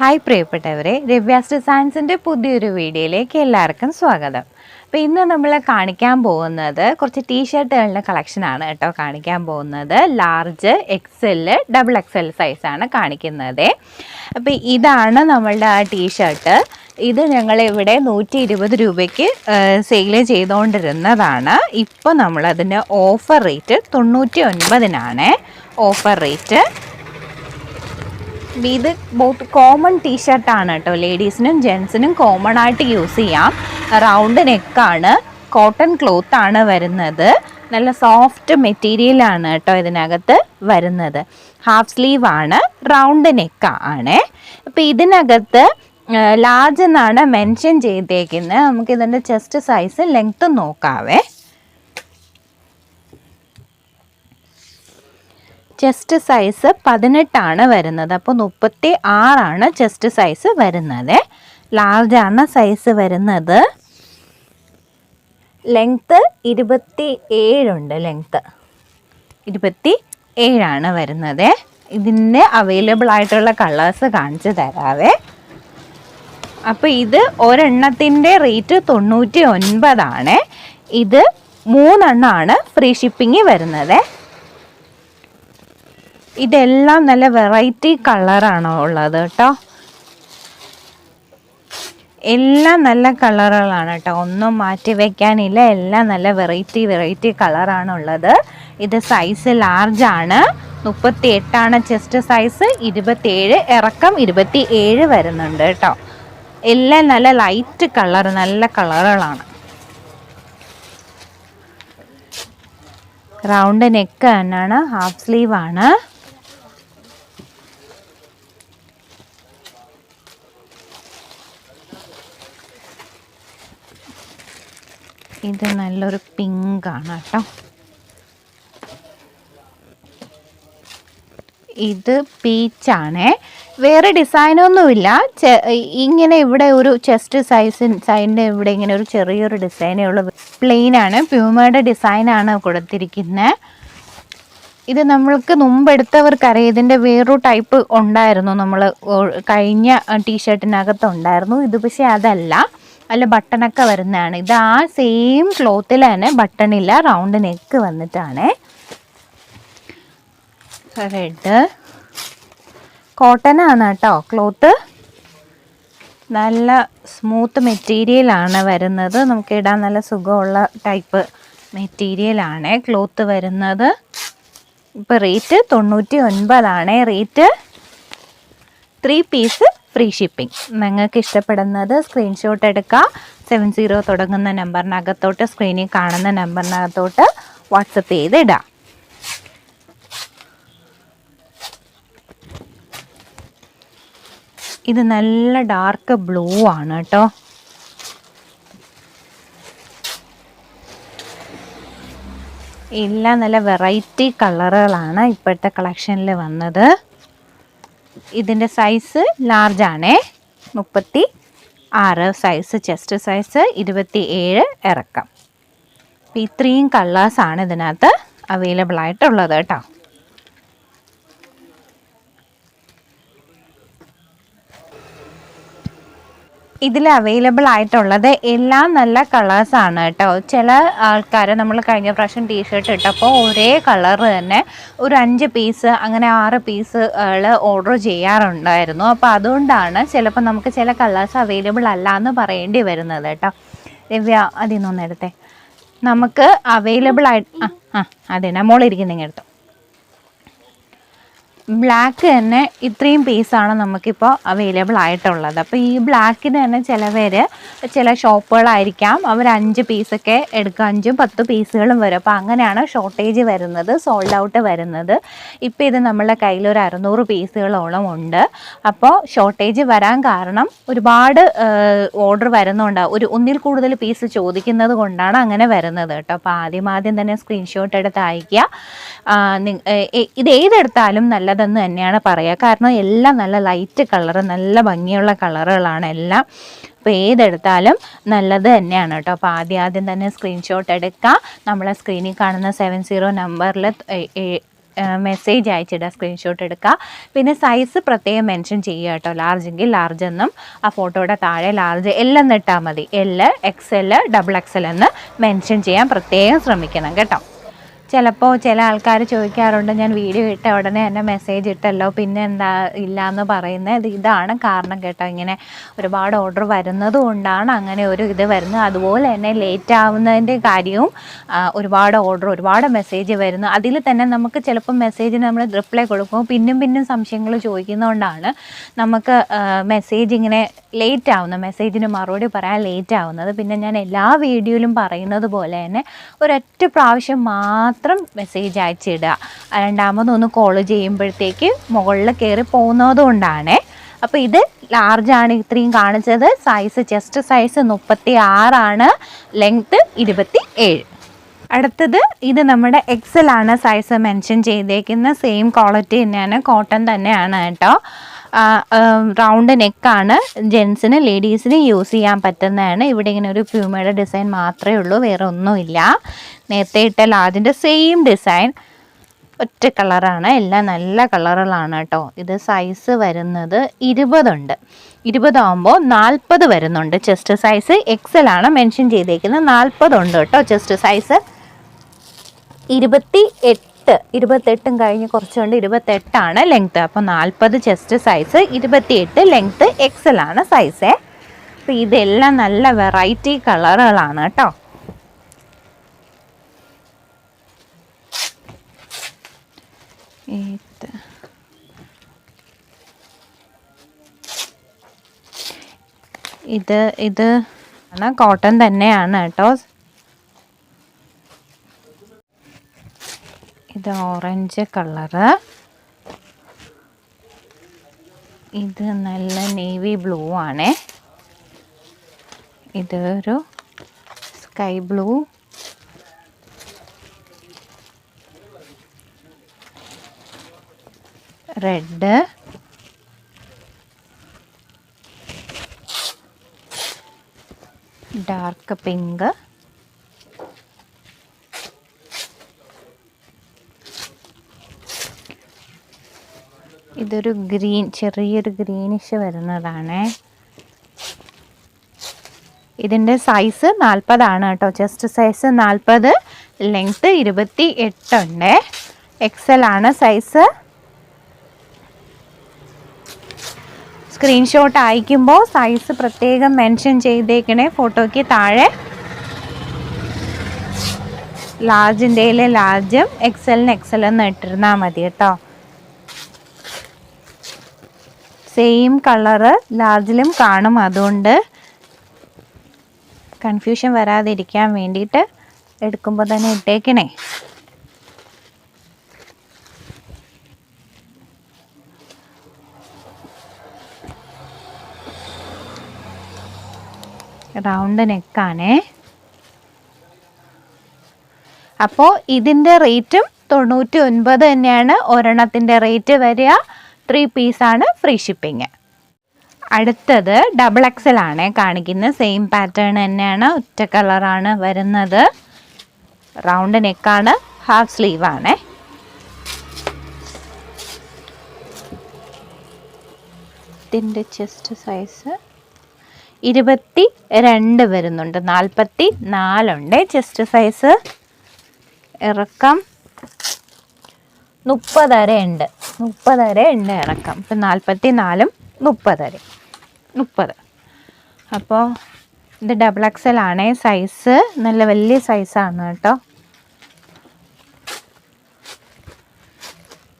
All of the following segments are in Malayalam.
ഹായ് പ്രിയപ്പെട്ടവരെ രവ്യാസ് ഡിസൈൻസിന്റെ പുതിയൊരു വീഡിയോയിലേക്ക് എല്ലാവർക്കും സ്വാഗതം. അപ്പോൾ ഇന്ന് നമ്മൾ കാണിക്കാൻ പോകുന്നത് കുറച്ച് ടീഷർട്ടുകളുടെ കളക്ഷനാണ് കേട്ടോ കാണിക്കാൻ പോകുന്നത്. ലാർജ് എക്സെൽ ഡബിൾ എക്സെൽ സൈസാണ് കാണിക്കുന്നത്. അപ്പോൾ ഇതാണ് നമ്മളുടെ ആ ടീഷർട്ട് ഇത് ഞങ്ങൾ ഇവിടെ നൂറ്റി ഇരുപത് രൂപയ്ക്ക് സെയിൽ ചെയ്തുകൊണ്ടിരുന്നതാണ് ഇപ്പോൾ നമ്മളതിന്റെ ഓഫർ റേറ്റ് തൊണ്ണൂറ്റി ഒൻപതിനാണ് ഓഫർ റേറ്റ് ഇത് ബോത്ത് കോമൺ ടീഷർട്ടാണ് കേട്ടോ. ലേഡീസിനും ജെൻസിനും കോമൺ ആയിട്ട് യൂസ് ചെയ്യാം. റൗണ്ട് നെക്കാണ് കോട്ടൺ ക്ലോത്ത് ആണ് വരുന്നത്. നല്ല സോഫ്റ്റ് മെറ്റീരിയലാണ് കേട്ടോ ഇതിനകത്ത് വരുന്നത്. ഹാഫ് സ്ലീവ് ആണ്. റൗണ്ട് നെക്ക് ആണ്. അപ്പോൾ ഇതിനകത്ത് ലാർജ് എന്നാണ് മെൻഷൻ ചെയ്തേക്കുന്നത് നമുക്ക് ഇതിന്റെ ചെസ്റ്റ് സൈസ് ലെങ്ത്ത് നോക്കാവേ. ചെസ്റ്റ് സൈസ് പതിനെട്ടാണ് വരുന്നത്. അപ്പോൾ മുപ്പത്തി ആറാണ് ചെസ്റ്റ് സൈസ് വരുന്നത്. ലാർജാണ് സൈസ് വരുന്നത്. ലെങ്ത്ത് ഇരുപത്തി ഏഴുണ്ട് ലെങ്ത്ത്. ഇരുപത്തി ഏഴാണ് വരുന്നത്. ഇതിന്റെ അവൈലബിൾ ആയിട്ടുള്ള കളേഴ്സ് കാണിച്ചു തരാവേ. അപ്പോൾ ഇത് ഒരെണ്ണത്തിന്റെ റേറ്റ് തൊണ്ണൂറ്റി ഒൻപതാണ്. ഇത് മൂന്നെണ്ണമാണ് ഫ്രീ ഷിപ്പിംഗ് വരുന്നത്. ഇതെല്ലാം നല്ല വെറൈറ്റി കളറാണ് ഉള്ളത് കേട്ടോ? എല്ലാം നല്ല കളറുകളാണ് കേട്ടോ. ഒന്നും മാറ്റി വെക്കാനില്ല. എല്ലാം നല്ല വെറൈറ്റി വെറൈറ്റി കളറാണ് ഉള്ളത്. ഇത് സൈസ് ലാർജ് ആണ്. മുപ്പത്തി എട്ടാണ് ചെസ്റ്റ് സൈസ് ഇരുപത്തിയേഴ് ഇറക്കം ഇരുപത്തി ഏഴ് വരുന്നുണ്ട് കേട്ടോ. എല്ലാം നല്ല ലൈറ്റ് കളർ നല്ല കളറുകളാണ് റൗണ്ട് നെക്ക് തന്നെയാണ്. ഹാഫ് സ്ലീവ് ആണ്. ഇത് നല്ലൊരു പിങ്ക് ആണ് കേട്ടോ. ഇത് പീച്ചാണേ. വേറെ ഡിസൈനൊന്നുമില്ല. ഇങ്ങനെ ഇവിടെ ഒരു ചെസ്റ്റ് സൈസിൻ സൈഡിന്റെ ഇവിടെ ഇങ്ങനെ ഒരു ചെറിയൊരു ഡിസൈനേ ഉള്ളൂ. പ്ലെയിൻ ആണ് പ്യൂമയുടെ ഡിസൈനാണ് കൊടുത്തിരിക്കുന്നത് ഇത് നമ്മൾക്ക് മുമ്പെടുത്തവർക്കറിയാം ഇതിന്റെ വേറൊരു ടൈപ്പ് ഉണ്ടായിരുന്നു. നമ്മൾ കഴിഞ്ഞ ടീഷർട്ടിനകത്ത് ഉണ്ടായിരുന്നു ഇത് പക്ഷേ അതല്ല. അല്ല ബട്ടണൊക്കെ വരുന്നതാണ്. ഇത് ആ സെയിം ക്ലോത്തിൽ തന്നെ ബട്ടണില്ല റൗണ്ട് നെക്ക് വന്നിട്ടാണ്. റെഡ് കോട്ടൺ ആണ് കേട്ടോ ക്ലോത്ത് നല്ല സ്മൂത്ത് മെറ്റീരിയലാണ് വരുന്നത്. നമുക്ക് ഇടാൻ നല്ല സുഖമുള്ള ടൈപ്പ് മെറ്റീരിയലാണ് ക്ലോത്ത് വരുന്നത്. ഇപ്പോൾ റേറ്റ് തൊണ്ണൂറ്റി ഒൻപതാണ് rate three piece free shipping. നിങ്ങൾക്ക് ഇഷ്ടപ്പെടുന്നത് സ്ക്രീൻഷോട്ട് എടുക്കുക സെവൻ സീറോ തുടങ്ങുന്ന നമ്പറിനകത്തോട്ട് സ്ക്രീനിൽ കാണുന്ന നമ്പറിനകത്തോട്ട് വാട്സപ്പ് ചെയ്ത് ഇടാം ഇത് നല്ല ഡാർക്ക് ബ്ലൂ ആണ് കേട്ടോ. എല്ലാം നല്ല വെറൈറ്റി കളറുകളാണ് ഇപ്പോഴത്തെ കളക്ഷനിൽ വന്നത്. ഇതിന്റെ സൈസ് ലാർജ് ആണേ. മുപ്പത്തി ആറ് സൈസ് ചെസ്റ്റ് സൈസ് ഇരുപത്തി ഏഴ് ഇറക്കം ഇത്രയും കളേഴ്സാണ് ഇതിനകത്ത് അവൈലബിൾ ആയിട്ടുള്ളത് കേട്ടോ. ഇതിൽ അവൈലബിൾ ആയിട്ടുള്ളത് എല്ലാം നല്ല കളേഴ്സ് ആണ് കേട്ടോ. ചില ആൾക്കാർ നമ്മൾ കഴിഞ്ഞ പ്രാവശ്യം ടീഷർട്ട് ഇട്ടപ്പോൾ ഒരേ കളർ തന്നെ ഒരു അഞ്ച് പീസ് അങ്ങനെ ആറ് പീസ് ഓർഡർ ചെയ്യാറുണ്ടായിരുന്നു. അപ്പോൾ അതുകൊണ്ടാണ് ചിലപ്പോൾ നമുക്ക് ചില കളേഴ്സ് അവൈലബിൾ അല്ല എന്ന് പറയേണ്ടി വരുന്നത് കേട്ടോ. രവ്യ അതിൽ നിന്നൊന്ന് എടുത്തേ. നമുക്ക് അവൈലബിൾ ആയിട്ട് ആ ആ അതെ മോളിരിക്കുന്ന എടുത്തോ ബ്ലാക്ക് തന്നെ ഇത്രയും പീസാണ് നമുക്കിപ്പോൾ അവൈലബിൾ ആയിട്ടുള്ളത്. അപ്പോൾ ഈ ബ്ലാക്കിന് തന്നെ ചില പേര് ചില ഷോപ്പുകളായിരിക്കാം. അവർ അഞ്ച് പീസൊക്കെ എടുക്കുക അഞ്ചും പത്ത് പീസുകളും വരും. അപ്പോൾ അങ്ങനെയാണ് ഷോർട്ടേജ് വരുന്നത് സോൾഡ് ഔട്ട് വരുന്നത്. ഇപ്പോൾ ഇത് നമ്മളുടെ കയ്യിൽ ഒരു അറുന്നൂറ് പീസുകളോളം ഉണ്ട്. അപ്പോൾ ഷോർട്ടേജ് വരാൻ കാരണം ഒരുപാട് ഓർഡർ വരുന്നുണ്ട്. ഒരു ഒന്നിൽ കൂടുതൽ പീസ് ചോദിക്കുന്നത് കൊണ്ടാണ് അങ്ങനെ വരുന്നത് കേട്ടോ. അപ്പോൾ ആദ്യം ആദ്യം തന്നെ സ്ക്രീൻഷോട്ട് എടുത്ത് അയക്കുക ഇത് ഏതെടുത്താലും നല്ല നല്ലതെന്ന് തന്നെയാണ് പറയുക കാരണം എല്ലാം നല്ല ലൈറ്റ് കളറ് നല്ല ഭംഗിയുള്ള കളറുകളാണ് എല്ലാം. അപ്പോൾ ഏതെടുത്താലും നല്ലത് തന്നെയാണ് കേട്ടോ. അപ്പോൾ ആദ്യം ആദ്യം തന്നെ സ്ക്രീൻഷോട്ട് എടുക്കുക നമ്മളെ സ്ക്രീനിൽ കാണുന്ന സെവൻ സീറോ നമ്പറിൽ മെസ്സേജ് അയച്ചിടുക സ്ക്രീൻഷോട്ട് എടുക്കുക പിന്നെ സൈസ് പ്രത്യേകം മെൻഷൻ ചെയ്യുക കേട്ടോ. ലാർജ് എങ്കിൽ ലാർജ് എന്നും ആ ഫോട്ടോയുടെ താഴെ ലാർജ് എൽ എന്ന് ഇട്ടാൽ മതി. L X L double X L എന്ന് മെൻഷൻ ചെയ്യാൻ പ്രത്യേകം ശ്രമിക്കണം കേട്ടോ. ചിലപ്പോൾ ചില ആൾക്കാർ ചോദിക്കാറുണ്ട് ഞാൻ വീഡിയോ ഇട്ട ഉടനെ എന്നെ മെസ്സേജ് ഇട്ടല്ലോ പിന്നെ എന്താ ഇല്ല എന്ന് പറയുന്നത് ഇതാണ് കാരണം കേട്ടോ. ഇങ്ങനെ ഒരുപാട് ഓർഡർ വരുന്നത് കൊണ്ടാണ് അങ്ങനെ ഒരു ഇത് വരുന്നത്. അതുപോലെ തന്നെ ലേറ്റ് ആവുന്നതിന്റെ കാര്യവും ഒരുപാട് ഓർഡർ ഒരുപാട് മെസ്സേജ് വരുന്നു. അതിൽ തന്നെ നമുക്ക് ചിലപ്പോൾ മെസ്സേജിന് നമ്മൾ റിപ്ലൈ കൊടുക്കും. പിന്നും പിന്നും സംശയങ്ങൾ ചോദിക്കുന്നതുകൊണ്ടാണ് നമുക്ക് മെസ്സേജ് ഇങ്ങനെ ലേറ്റ് ആവുന്ന മെസ്സേജിന് മറുപടി പറയാൻ ലേറ്റ് ആവുന്നത് പിന്നെ ഞാൻ എല്ലാ വീഡിയോയിലും പറയുന്നത് പോലെ തന്നെ ഒരൊറ്റ പ്രാവശ്യം മാത്രം മെസ്സേജ് അയച്ചിടുക രണ്ടാമതൊന്ന് കോൾ ചെയ്യുമ്പോഴത്തേക്ക് മുകളിൽ കയറി പോകുന്നത് അപ്പോൾ ഇത് ലാർജാണ് ഇത്രയും കാണിച്ചത്. സൈസ് ചെസ്റ്റ് സൈസ് മുപ്പത്തി ആറാണ് ലെങ്ത്ത് ഇരുപത്തി ഏഴ് അടുത്തത് ഇത് നമ്മുടെ എക്സലാണ് സൈസ് മെൻഷൻ ചെയ്തേക്കുന്ന സെയിം ക്വാളിറ്റി തന്നെയാണ്. കോട്ടൺ തന്നെയാണ് കേട്ടോ. റൗണ്ട് നെക്കാണ് ജെൻസിന് ലേഡീസിന് യൂസ് ചെയ്യാൻ പറ്റുന്നതാണ്. ഇവിടെ ഇങ്ങനെ ഒരു പ്യൂമയുടെ ഡിസൈൻ മാത്രമേ ഉള്ളൂ വേറെ ഒന്നുമില്ല. നേരത്തെ ഇട്ട ലാജിന്റെ സെയിം ഡിസൈൻ ഒറ്റ കളറാണ് എല്ലാം നല്ല കളറുകളാണ് കേട്ടോ ഇത് സൈസ് വരുന്നത് ഇരുപതുണ്ട് ഇരുപതാകുമ്പോൾ നാൽപ്പത് വരുന്നുണ്ട്. ചെസ്റ്റ് സൈസ് എക്സൽ ആണ് മെൻഷൻ ചെയ്തേക്കുന്നത്. നാൽപ്പതുണ്ട് കേട്ടോ ചെസ്റ്റ് സൈസ് ഇരുപത്തി എട്ട് ഇരുപത്തെട്ടും കഴിഞ്ഞ് കുറച്ചുകൊണ്ട് ഇരുപത്തെട്ടാണ് ലെങ്ത്ത് അപ്പോൾ നാൽപ്പത് ചെസ്റ്റ് സൈസ് ഇരുപത്തിയെട്ട് ലെങ്ത്ത് എക്സൽ ആണ് സൈസ് അപ്പോൾ ഇതെല്ലാം നല്ല വെറൈറ്റി കളറുകളാണ് കേട്ടോ. ഇത് ഇത് ഇത് ആണ് കോട്ടൺ തന്നെയാണ് കേട്ടോ. ഇത് ഓറഞ്ച് കളറ്. ഇത് നല്ല നേവി ബ്ലൂ ആണ്. ഇതൊരു sky blue. Red. Dark pink. ഇതൊരു ഗ്രീൻ ചെറിയൊരു ഗ്രീനിഷ് വരുന്നതാണ്. ഇതിന്റെ സൈസ് നാൽപ്പതാണ് കേട്ടോ. ചെസ്റ്റ് സൈസ് നാൽപ്പത് ലെങ്ത്ത് ഇരുപത്തി എട്ടുണ്ട് എക്സൽ ആണ് സൈസ് സ്ക്രീൻഷോട്ട് അയക്കുമ്പോൾ സൈസ് പ്രത്യേകം മെൻഷൻ ചെയ്തേക്കണേ ഫോട്ടോയ്ക്ക് താഴെ. ലാർജിന്റെ ലാർജും എക്സലിന് എക്സൽ എന്ന് ഇട്ടിരുന്നാൽ മതി കേട്ടോ. സെയിം കളറ് ലാർജിലും കാണും അതുകൊണ്ട് കൺഫ്യൂഷൻ വരാതിരിക്കാൻ വേണ്ടിയിട്ട് എടുക്കുമ്പോൾ തന്നെ ഇട്ടേക്കണേ. റൗണ്ട് നെക്കാണേ അപ്പോൾ ഇതിന്റെ റേറ്റും തൊണ്ണൂറ്റി ഒൻപത് തന്നെയാണ്. ഒരെണ്ണത്തിന്റെ റേറ്റ് വരിക. ത്രീ പീസാണ് ഫ്രീ ഷിപ്പിങ് അടുത്തത് ഡബിൾ എക്സൽ ആണ്. കാണിക്കുന്നത് സെയിം പാറ്റേൺ തന്നെയാണ്. ഒറ്റ കളറാണ് വരുന്നത്. റൗണ്ട് നെക്കാണ് ഹാഫ് സ്ലീവ് ആണ്. ഇതിന്റെ ചെസ്റ്റ് സൈസ് ഇരുപത്തി രണ്ട് വരുന്നുണ്ട്. നാൽപ്പത്തി നാലുണ്ട് ചെസ്റ്റ് സൈസ് ഇറക്കം മുപ്പതര ഉണ്ട്. മുപ്പതര ഉണ്ട് ഇറക്കം ഇപ്പം നാൽപ്പത്തി നാലും മുപ്പതര. മുപ്പത്. അപ്പോൾ ഇത് ഡബിൾ എക്സൽ ആണ്. സൈസ് നല്ല വലിയ സൈസാണ് കേട്ടോ.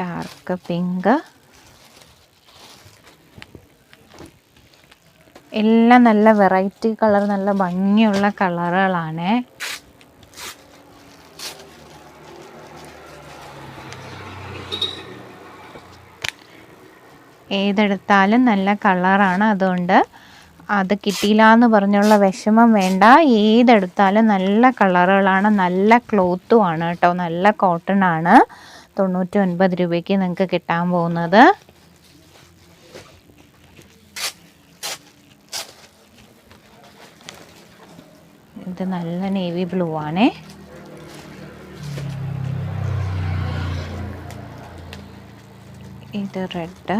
ഡാർക്ക് പിങ്ക് എല്ലാം നല്ല വെറൈറ്റി കളർ നല്ല ഭംഗിയുള്ള കളറുകളാണ് ഏതെടുത്താലും നല്ല കളറാണ് അതുകൊണ്ട് അത് കിട്ടിയില്ല എന്ന് പറഞ്ഞുള്ള വിഷമം വേണ്ട. ഏതെടുത്താലും നല്ല കളറുകളാണ്. നല്ല ക്ലോത്തും ആണ് കേട്ടോ. നല്ല കോട്ടൺ ആണ്. തൊണ്ണൂറ്റി ഒൻപത് രൂപയ്ക്ക് നിങ്ങൾക്ക് കിട്ടാൻ പോകുന്നത്. ഇത് നല്ല നേവി ബ്ലൂ ആണേ. ഇത് റെഡ്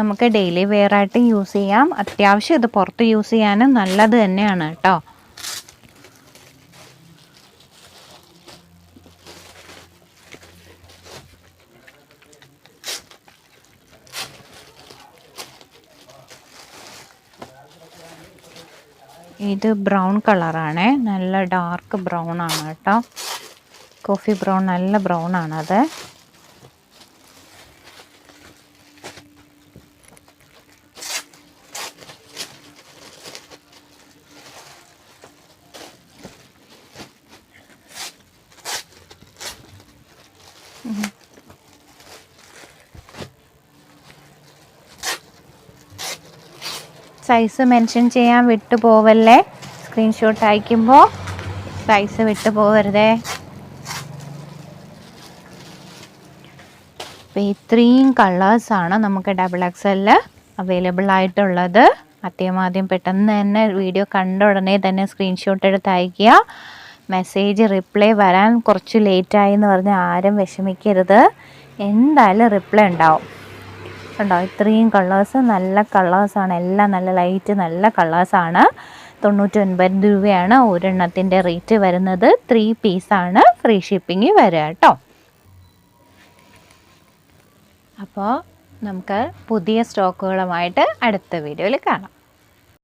നമുക്ക് ഡെയിലി വെയർ ആയിട്ട് യൂസ് ചെയ്യാം. അത്യാവശ്യം ഇത് പുറത്ത് യൂസ് ചെയ്യാനും നല്ലത് തന്നെയാണ് കേട്ടോ. ഇത് ബ്രൗൺ കളറാണ് നല്ല ഡാർക്ക് ബ്രൗൺ ആണ് കേട്ടോ. കോഫി ബ്രൗൺ നല്ല ബ്രൗൺ ആണത്. സൈസ് മെൻഷൻ ചെയ്യാൻ വിട്ടു പോവല്ലേ? സ്ക്രീൻഷോട്ട് അയക്കുമ്പോൾ സൈസ് വിട്ടു പോവരുതേ. അപ്പോൾ ഇത്രയും കളേഴ്സാണ് നമുക്ക് ഡബിൾ എക്സലിൽ അവൈലബിൾ ആയിട്ടുള്ളത്. ആദ്യം ആദ്യം പെട്ടെന്ന് തന്നെ വീഡിയോ കണ്ട ഉടനെ തന്നെ സ്ക്രീൻഷോട്ട് എടുത്ത് അയക്കുക മെസ്സേജ് റിപ്ലൈ വരാൻ കുറച്ച് ലേറ്റായി എന്ന് പറഞ്ഞ് ആരും വിഷമിക്കരുത്. എന്തായാലും റിപ്ലൈ ഉണ്ടാവും. കണ്ടോ? ഇത്രയും കളേഴ്സ് നല്ല കളേഴ്സാണ് എല്ലാം നല്ല ലൈറ്റ് നല്ല കളേഴ്സാണ് തൊണ്ണൂറ്റി ഒൻപത് രൂപയാണ് ഒരെണ്ണത്തിന്റെ റേറ്റ് വരുന്നത്. ത്രീ പീസാണ് ഫ്രീ ഷിപ്പിംഗ് വരിക കേട്ടോ. അപ്പോൾ നമുക്ക് പുതിയ സ്റ്റോക്കുകളുമായിട്ട് അടുത്ത വീഡിയോയിൽ കാണാം.